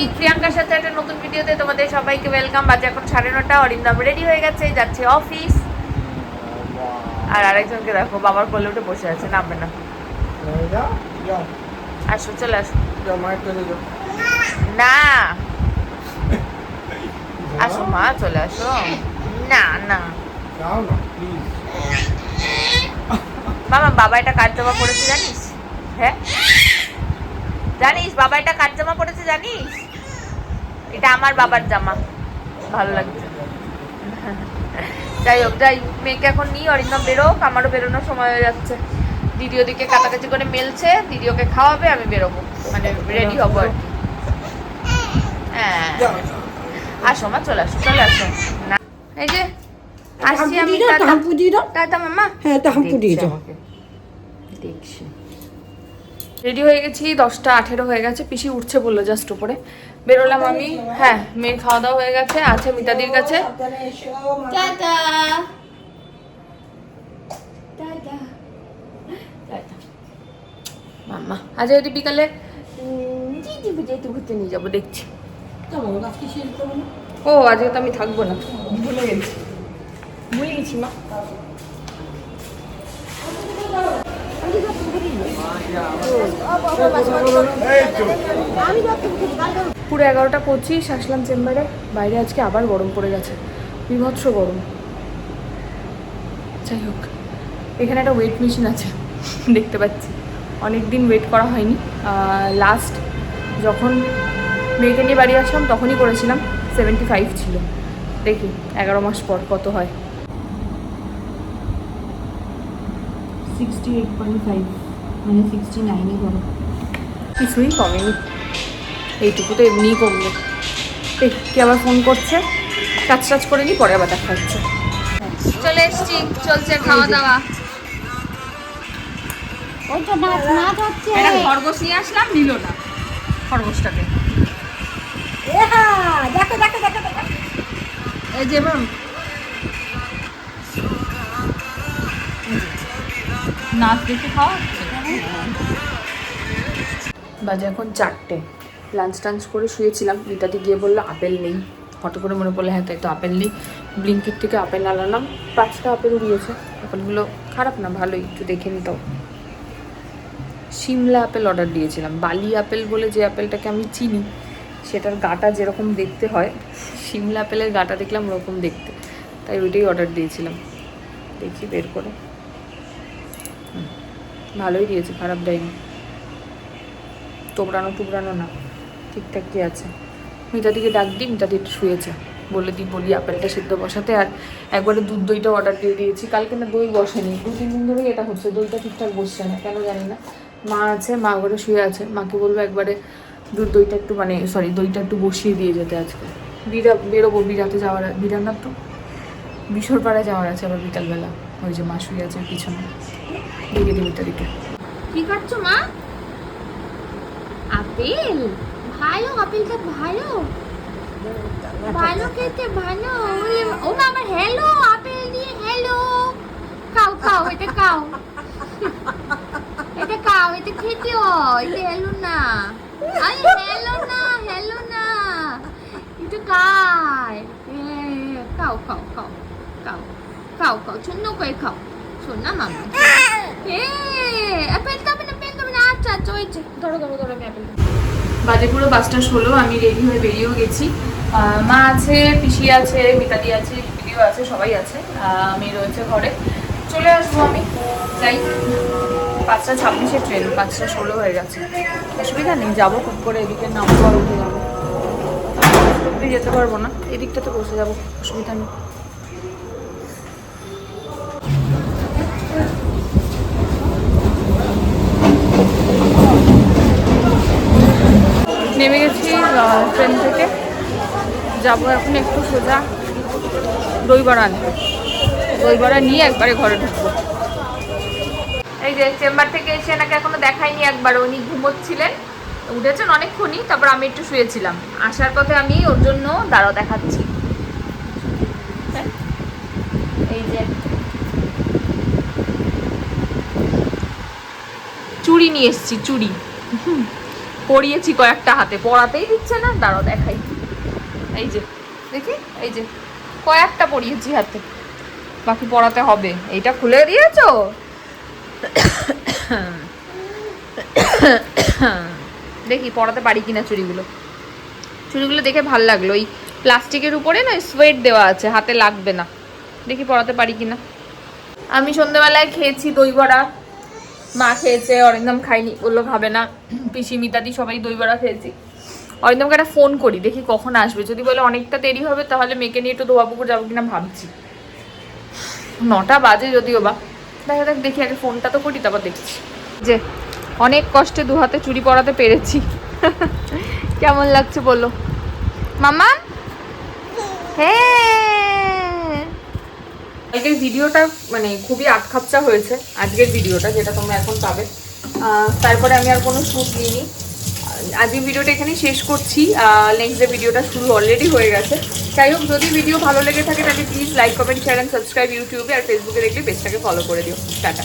Morning প্রিয়াঙ্কার সাথে একটা নতুন ভিডিওতে তোমাদের সবাইকে ওয়েলকাম বাজে এখন সাড়ে নটা অরিন্দম রেডি হয়ে গেছে যাচ্ছে অফিস আর আরেকজনকে দেখো বাবার কোলে উঠে বসে আছে নামবে না। আসো চলে আসো। না। আসো মা চলে আসো। না না। মামা বাবা এটা কার জামা পড়েছে জানিস? হ্যাঁ? জানিস বাবা এটা কার জামা পড়েছে জানিস? এটা আমার বাবার জামা। ভালো লাগছে। যাই হোক যাই মেয়েকে এখন নিই অরিন্দম বেরোক আমারও বেরোনোর সময় হয়ে যাচ্ছে। দিদি ওদিকে কাটাকাটি করে মেলছে দিদি ওকে খাওয়াবে আমি বেরোবো। মানে রেডি হব আর কি। হ্যাঁ। আসো মা চলে আসো চলে আসো। না এই যে আসছি আমি টাটা। মামা হ্যাঁ দিয়ে দাও। দেখছি। রেডি হয়ে গেছি দশটা আঠেরো হয়ে গেছে পিসি উঠছে বলল জাস্ট উপরে। বেরোলাম আমি হ্যাঁ মেয়ের খাওয়া দাওয়া হয়ে গেছে আছে মিতাদির কাছে। মাম্মা আজ যদি বিকালে বুঝে ঘুরতে নিয়ে যাব দেখছি। ও আজকে তো আমি থাকব না। ভুলে গেছি। ভুলে গেছি মা। পুরো এগারোটা পঁচিশ আসলাম চেম্বারে। বাইরে আজকে আবার গরম পড়ে গেছে। বিভৎস গরম। যাই হোক, এখানে একটা ওয়েট মেশিন আছে, দেখতে পাচ্ছি। অনেক দিন ওয়েট করা হয়নি। লাস্ট যখন মেয়েকে নিয়ে বাড়ি আসলাম, তখনই করেছিলাম। সেভেন্টি ফাইভ ছিল। দেখি, এগারো মাস পর কত হয়। সিক্সটি এইট পয়েন্ট ফাইভ মানে সিক্সটি নাইনে করো কিছুই কমেনি। এইটুকু তো এমনিই কমবে কে আবার ফোন করছে? কাজ টাজ করে নি পরে আবার দেখা হচ্ছে। চলে এসছি চলছে খাওয়া দাওয়া। খরগোশ নিয়ে আসলাম নিল না খরগোশটাকে। দেখো দেখো দেখো দেখো। এই যে ম্যাম নাচ দেখে খাওয়া? বাজে এখন চারটে। লাঞ্চ টাঞ্চ করে শুয়েছিলাম। মিতাদি গিয়ে বলল আপেল নেই। হঠাৎ করে মনে পড়ল হ্যাঁ তাই তো আপেল নেই। ব্লিঙ্কিট থেকে আপেল আনালাম। পাঁচটা আপেল দিয়েছে আপেলগুলো খারাপ না ভালোই। একটু দেখে নিতাম। সিমলা আপেল অর্ডার দিয়েছিলাম। বালি আপেল বলে যে আপেলটাকে আমি চিনি সেটার গাটা যেরকম দেখতে হয় সিমলা আপেলের গাটা দেখলাম ওরকম দেখতে। তাই ওইটাই অর্ডার দিয়েছিলাম। দেখি বের করে। হুম, ভালোই দিয়েছে, খারাপ দেয়নি। তোবড়ানো টুবড়ানো না, ঠিকঠাক কি আছে? মিতাদিকে ডাক দিই মিতাদি একটু শুয়েছে। বলে দিই বলি আপেলটা সিদ্ধ বসাতে আর একবারে দুধ দইটা অর্ডার দিয়ে দিয়েছি। কালকে না দই বসেনি, দু তিন দিন ধরেই এটা হচ্ছে, দইটা ঠিকঠাক বসছে না, কেন জানি না। মা আছে, মা ঘরে শুয়ে আছে, মাকে বলব একবারে দুধ দইটা একটু মানে সরি দইটা একটু বসিয়ে দিয়ে যেতে আজকে। বিরা, বেরোবো বিরাতে যাওয়ার বিরার না তো? বিশোরপাড়ায় যাওয়ার আছে আবার বিকালবেলা, ওই যে মা শুয়ে আছে পিছনে। দেখে দিই মিতাদিকে কি করছ মা? আপেল? ভালো আপেলটা ভালো। ভালো খেতে ভালো। ও মা আমার হ্যালো আপেল দিয়ে হ্যালো খাও খাও এটা খাও। এটা খাও এটা খেতে হয় এটা হ্যালো না। আরে হ্যালো না হ্যালো না। এটা খায়। হ্যাঁ, খাও খাও খাও খাও। খাও খাও শূন্য করে খাও। শোন না মামা। আচ্ছা আচ্ছা বাজে পুরো বাসটা ষোলো, আমি রেডি হয়ে বেরিয়েও গেছি। মা আছে, পিসি আছে মিতাদি আছে, দিদিও আছে, সবাই আছে আমি রয়েছে ঘরে। চলে আসব আমি। যাই পাঁচটা ছাব্বিশে ট্রেন পাঁচটা ষোলো হয়ে গেছে। অসুবিধা নেই, যাব খুব করে, এদিকে নামবো আর যাব। যেতে পারব না, এদিকটাতে বসে যাব, অসুবিধা নেই। নেমে গেছি ট্রেন থেকে। যাব এখন একটু সোজা দইবড়া আনতে। দইবড়া নিয়ে একবারে ঘরে ঢুকবো। এই যে চেম্বার থেকে এসে এনাকে এখনও দেখাইনি একবার উনি ঘুমোচ্ছিলেন। উঠেছেন অনেকক্ষণই তারপর আমি একটু শুয়েছিলাম। আসার পথে আমি ওর জন্য দাঁড়াও দেখাচ্ছি। এই যে চুড়ি নিয়ে এসেছি চুড়ি। হুম, পরিয়েছি কয়েকটা হাতে। পড়াতেই দিচ্ছে না, দাঁড়াও দেখাই। এই যে, দেখি, এই যে, কয়েকটা পরিয়েছি হাতে। বাকি পড়াতে হবে। এইটা খুলে দিয়েছ? দেখি, পড়াতে পারি কিনা চুড়িগুলো। চুড়িগুলো দেখে ভালো লাগল। ওই প্লাস্টিকের উপরে না সোয়েট দেওয়া আছে, হাতে লাগবে না। দেখি, পড়াতে পারি কিনা। আমি সন্ধ্যেবেলায় খেয়েছি দই বড়া। মা খেয়েছে, অরিন্দম খাইনি বলল খাবে না। পিসি, মিতাদি সবাই দই বড়া খেয়েছি। অরিন্দমকে একটা ফোন করি, দেখি কখন আসবে। যদি বলে অনেকটা দেরি হবে, তাহলে মেয়েকে নিয়ে একটু দোয়াপুকুর যাব কিনা ভাবছি। নটা বাজে যদিও বা। দেখা যাক, দেখি আগে ফোনটা তো করি, তারপর দেখছি। যে, অনেক কষ্টে দু হাতে চুরি পরাতে পেরেছি। কেমন লাগছে বলো? মামা হ্যাঁ। কালকের ভিডিওটা মানে খুবই আটখাপচা হয়েছে, আজকের ভিডিওটা যেটা তোমরা এখন পাবে। তারপরে আমি আর কোনো শ্যুট নিইনি আজকের ভিডিওটা এখানে শেষ করছি। নেক্সট ভিডিওটা শুরু অলরেডি হয়ে গেছে। যাই হোক, যদি ভিডিও ভালো লেগে থাকে, তাহলে please like comment share and subscribe ইউটিউবে আর ফেসবুকে দেখলে পেজটাকে ফলো করে দিও। টাটা।